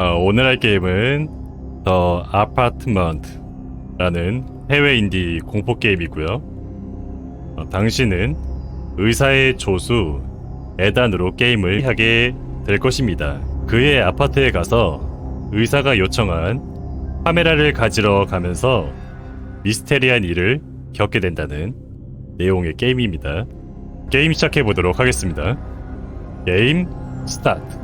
어, 오늘 할 게임은 더 아파트먼트라는 해외 인디 공포 게임이고요. 어, 당신은 의사의 조수 에단으로 게임을 하게 될 것입니다. 그의 아파트에 가서 의사가 요청한 카메라를 가지러 가면서 미스테리한 일을 겪게 된다는 내용의 게임입니다. 게임 시작해 보도록 하겠습니다. 게임 스타트.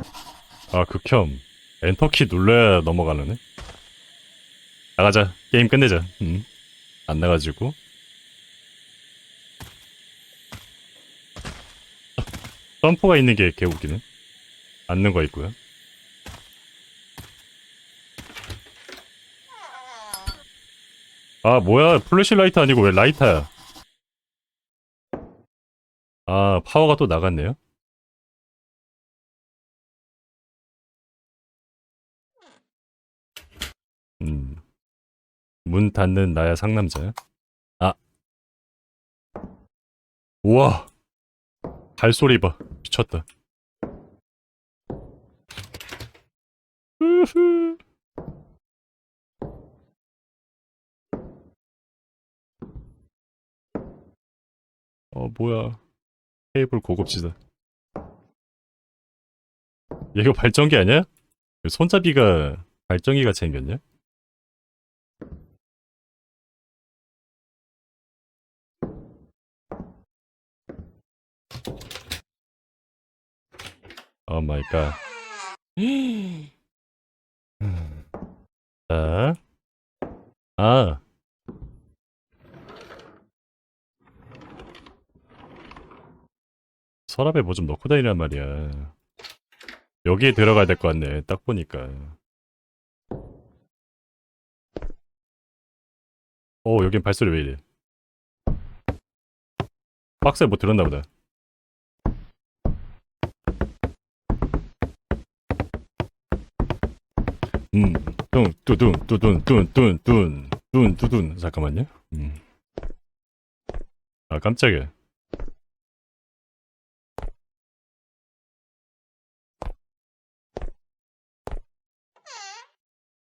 아 극혐. 엔터키 눌러야 넘어가려네. 나가자. 게임 끝내자. 음. 안 나가지고. 점프가 있는 게 개웃기네. 앉는 거 있고요. 아 뭐야 플래시 라이트 아니고 왜 라이터야? 아 파워가 또 나갔네요. 문 닫는 나야 상남자야? 아. 우와. 발소리 봐. 미쳤다. 어, 뭐야. 케이블 고급지다. 얘가 발전기 아니야? 손잡이가 발전기가 생겼냐? 오 마이 갓. 자. 아. 서랍에 뭐 좀 넣고 다니란 말이야. 여기에 들어가야 될 것 같네. 딱 보니까. 오, 여긴 발소리 왜 이래? 박스에 뭐 들었나 보다. 음, 뚱, 뚜둔, 뚜둔, 뚠, 뚠, 뚠, 뚠, 뚜둔. 잠깐만요. 음. 아, 깜짝이야.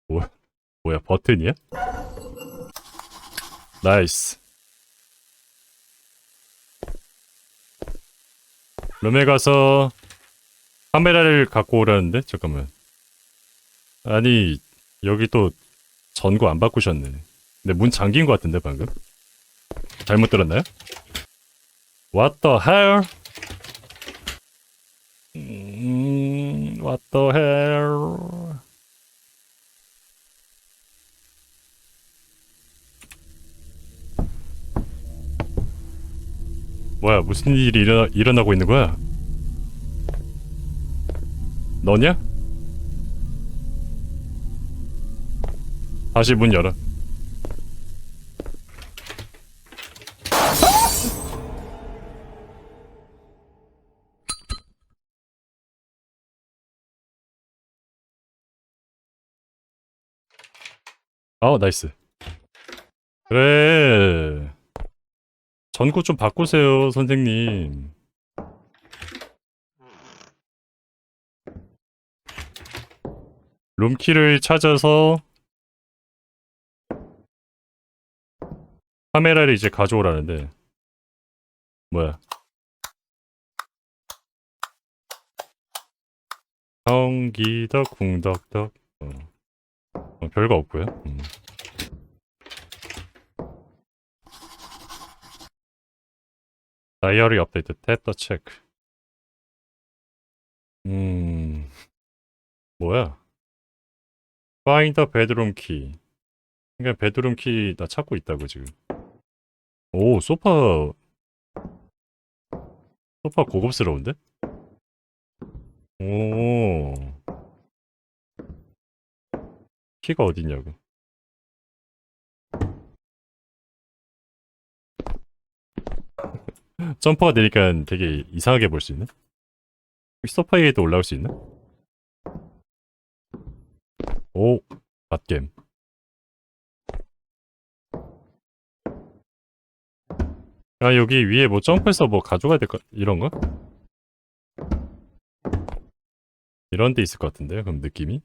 뭐, 뭐야, 버튼이야? 나이스. 룸에 가서 카메라를 갖고 오라는데? 잠깐만. 아니, 여기 또 전구 안 바꾸셨네. 근데 문 잠긴 것 같은데, 방금? 잘못 들었나요? What the hell? 음, what the hell? 뭐야, 무슨 일이 일어나, 일어나고 있는 거야? 너냐? 다시 문 열어. 아우, 나이스. 그래. 전구 좀 바꾸세요, 선생님. 룸키를 찾아서 카메라를 이제 가져오라는데. 뭐야? 성기덕 궁덕덕. 어. 어, 별거 없고요. 음. 다이어리 업데이트 탭더 체크. 음. 뭐야? the bedroom key 그러니까 베드룸 키 나 찾고 있다고 지금 오 소파. 소파 고급스러운데? 오. 키가 어딨냐고. 점퍼가 되니까 되게 이상하게 볼 수 있네? 소파 위에도 올라올 수 있나? 오 갓겜 아 여기 위에 뭐 점프해서 뭐 가져가야 될까 이런 거? 이런 데 있을 것 같은데요 그럼 느낌이?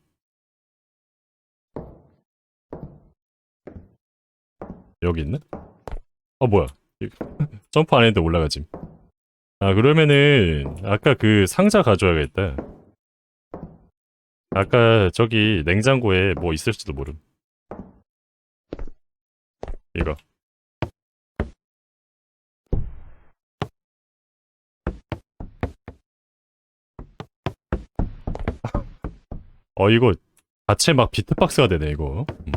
여기 있네? 어 뭐야. 점프 안 했는데 올라가지 아 그러면은 아까 그 상자 가져와야겠다. 아까 저기 냉장고에 뭐 있을지도 모름. 이거. 어 이거 자체 막 비트박스가 되네 이거. 음.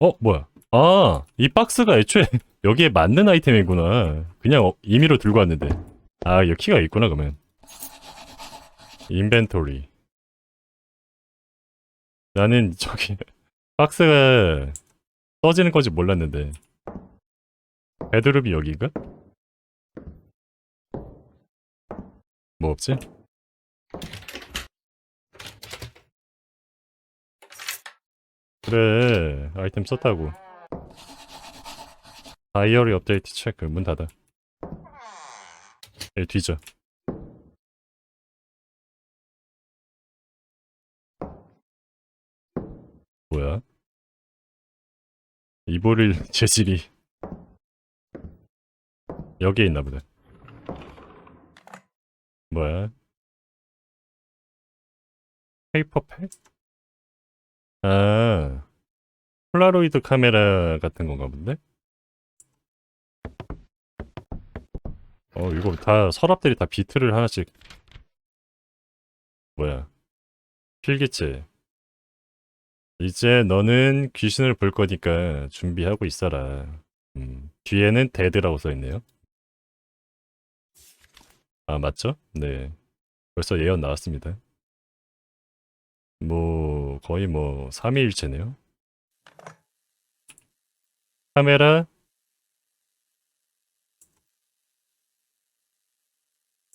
어 뭐야? 아 이 박스가 애초에 여기에 맞는 아이템이구나. 그냥 어, 임의로 들고 왔는데. 아 여기 키가 있구나 그러면. 인벤토리. 나는 저기 박스가 떠지는 건지 몰랐는데. 베드룸이 여기인가? 뭐 없지? 그래 아이템 썼다고. 다이어리 업데이트 체크 문 닫아. 에 뒤져. 뭐야? 이보릴 재질이 여기에 있나 보다 뭐야? 페이퍼팩? 아 폴라로이드 카메라 같은 건가 본데? 어 이거 다 서랍들이 다 비트를 하나씩. 뭐야? 필기체. 이제 너는 귀신을 볼 거니까 준비하고 있어라. 음, 뒤에는 데드라고 써 있네요 아 맞죠? 네. 벌써 예언 나왔습니다. 뭐 거의 뭐 삼위일체네요. 카메라.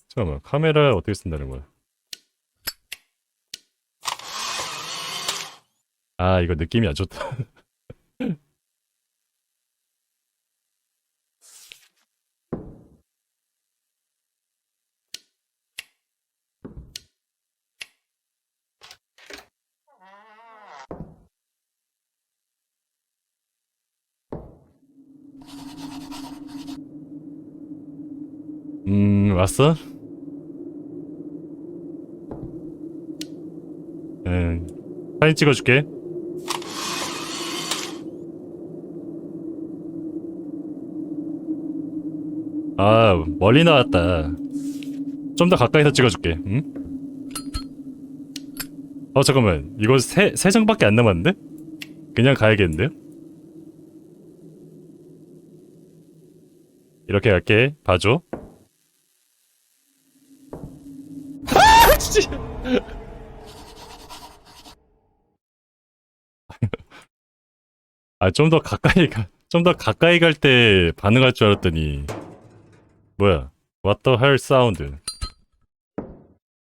잠깐만 카메라 어떻게 쓴다는 거야? 아 이거 느낌이 안 좋다 음 왔어? 응 사진 찍어줄게 아 멀리 나왔다 좀 더 가까이서 찍어줄게 응? 어 잠깐만 이거 세, 세 장밖에 안 남았는데? 그냥 가야겠는데요? 이렇게 갈게 봐줘 아, 좀 더 가까이 가, 좀 더 가까이 갈 때 반응할 줄 알았더니, 뭐야, What the hell 사운드.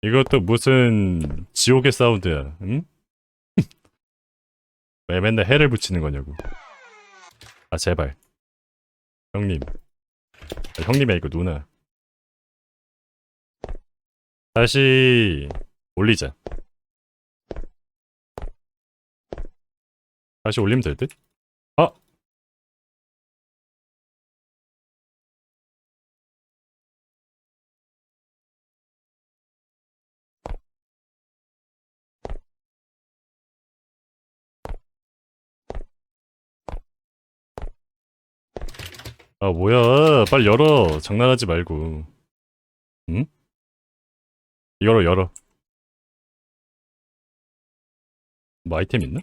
이것도 무슨 지옥의 사운드야, 응? 왜 맨날 해를 붙이는 거냐고. 아, 제발. 형님. 아, 형님이 아니고 누나. 다시 올리자. 다시 올리면 될 듯? 아! 아, 뭐야. 빨리 열어. 장난하지 말고. 응? 열어, 열어. 뭐 아이템 있나?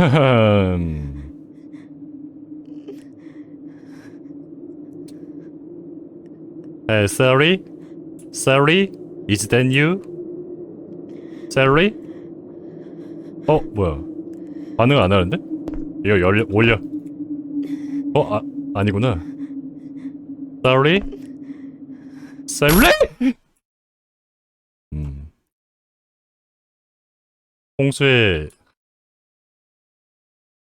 음. Uh, sorry? Sorry? Is that you? Sorry? 어, 뭐야. 반응 안 하는데? 이거 열려, 올려. 어, 아, 아니구나. Sorry? Sorry? 음. 홍수에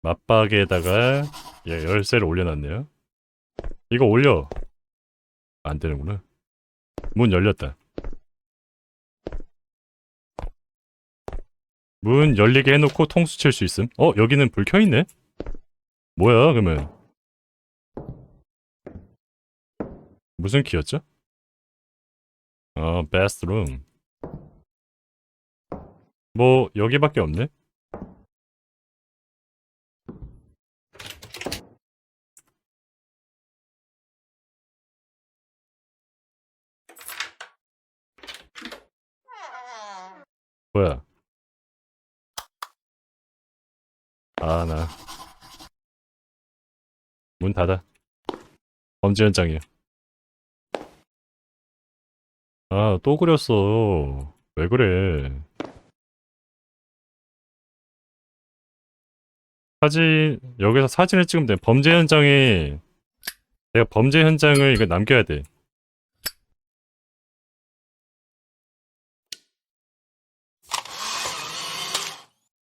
맞박에다가 예, 열쇠를 올려놨네요. 이거 올려. 안 되는구나. 문 열렸다. 문 열리게 해놓고 통수 칠 수 있음. 어, 여기는 불 켜있네? 뭐야, 그러면. 무슨 키였죠? 어, bathroom. 뭐, 여기밖에 없네? 뭐야? 아, 나. 문 닫아. 범죄 현장이야. 아, 또 그렸어. 왜 그래? 사진, 여기서 사진을 찍으면 돼. 범죄 현장에, 내가 범죄 현장을 이거 남겨야 돼.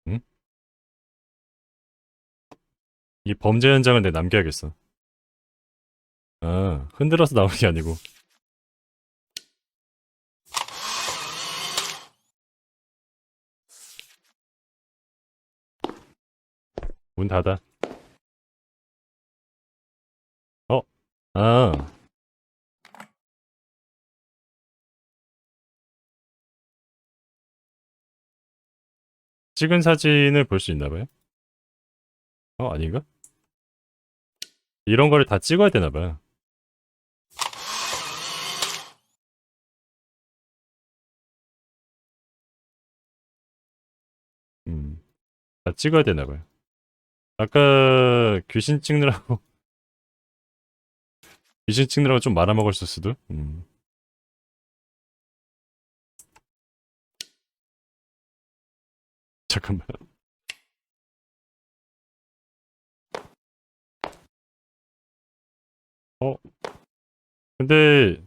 응? 이 범죄 현장을 내가 남겨야겠어. 아, 흔들어서 나오는 게 아니고. 문 닫아. 어? 아. 찍은 사진을 볼 수 있나 봐요? 어, 아닌가? 이런 거를 다 찍어야 되나 봐요. 음. 다 찍어야 되나 봐요. 아까 귀신 찍느라고 귀신 찍느라고 좀 말아먹었을 수도. 음. 잠깐만. 어? 근데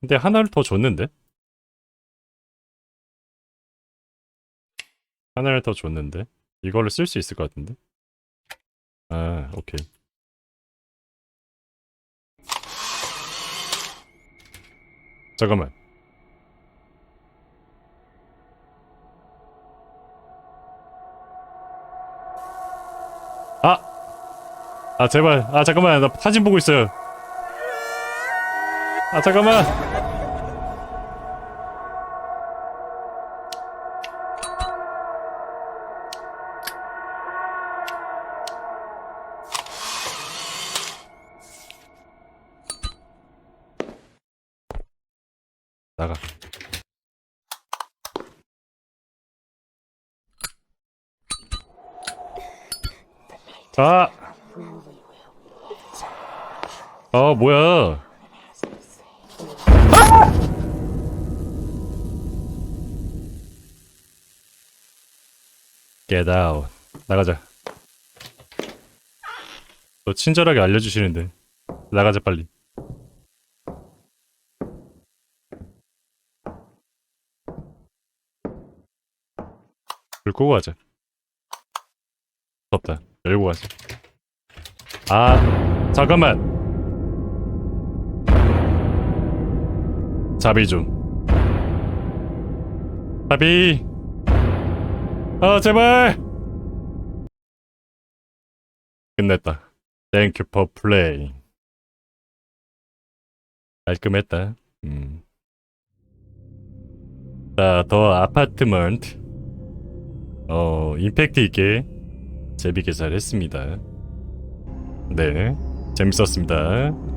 근데 하나를 더 줬는데? 하나를 더 줬는데? 이걸로 쓸 수 있을 것 같은데? 아, 오케이. 잠깐만. 아! 아, 제발. 아, 잠깐만. 나 사진 보고 있어요. 아, 잠깐만. 아, 뭐야. Get out. 나가자. 너 친절하게 알려주시는데. 나가자, 빨리. 불 끄고 가자. 덥다. 열고 가자. 아, 잠깐만. 자비 좀. 자비. 아, 제발. 끝냈다. You for playing. 깔끔했다. 음. 자, 더 아파트먼트. 어, 임팩트 있게 재밌게 잘 했습니다. 네, 재밌었습니다.